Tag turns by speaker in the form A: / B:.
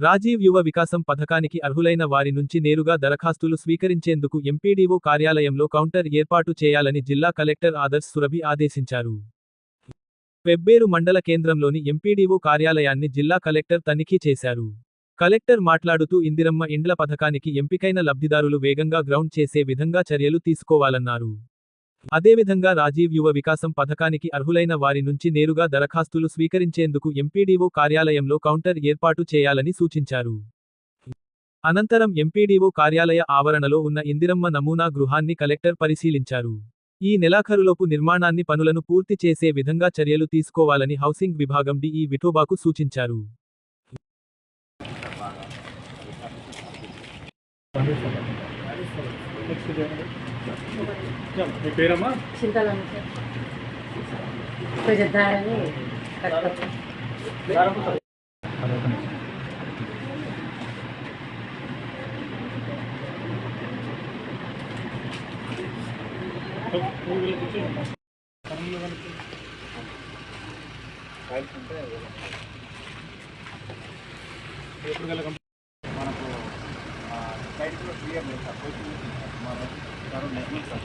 A: రాజీవ్ యువ వికాసం పథకానికి అర్హులైన వారి నుంచి నేరుగా దరఖాస్తులు స్వీకరించేందుకు ఎంపీడీఓ కార్యాలయంలో కౌంటర్ ఏర్పాటు చేయాలని జిల్లా కలెక్టర్ ఆదర్శ్ సురభి ఆదేశించారు. పెబ్బేరు మండల కేంద్రంలోని ఎంపీడీఓ కార్యాలయాన్ని జిల్లా కలెక్టర్ తనిఖీ చేశారు. కలెక్టర్ మాట్లాడుతూ ఇందిరమ్మ ఇండ్ల పథకానికి ఎంపికైన లబ్ధిదారులు వేగంగా గ్రౌండ్ చేసే విధంగా చర్యలు తీసుకోవాలన్నారు. అదేవిధంగా రాజీవ్ యువ వికాసం పథకానికి అర్హులైన వారి నుంచి నేరుగా దరఖాస్తులు స్వీకరించేందుకు ఎంపీడీఓ కార్యాలయంలో కౌంటర్ ఏర్పాటు చేయాలని సూచించారు. అనంతరం ఎంపీడీఓ కార్యాలయ ఆవరణలో ఉన్న ఇందిరమ్మ నమూనా గృహాన్ని కలెక్టర్ పరిశీలించారు. ఈ నెలాఖరులోపు నిర్మాణాన్ని పనులను పూర్తి చేసే విధంగా చర్యలు తీసుకోవాలని హౌసింగ్ విభాగం డిఈ విఠోబాకు సూచించారు.
B: మీ పేరమ్మా?
C: చింతలు కొంచెం దారని కట్టుకోవచ్చు
B: మనకు సైడ్ కూడా క్లియర్ లేదు సార్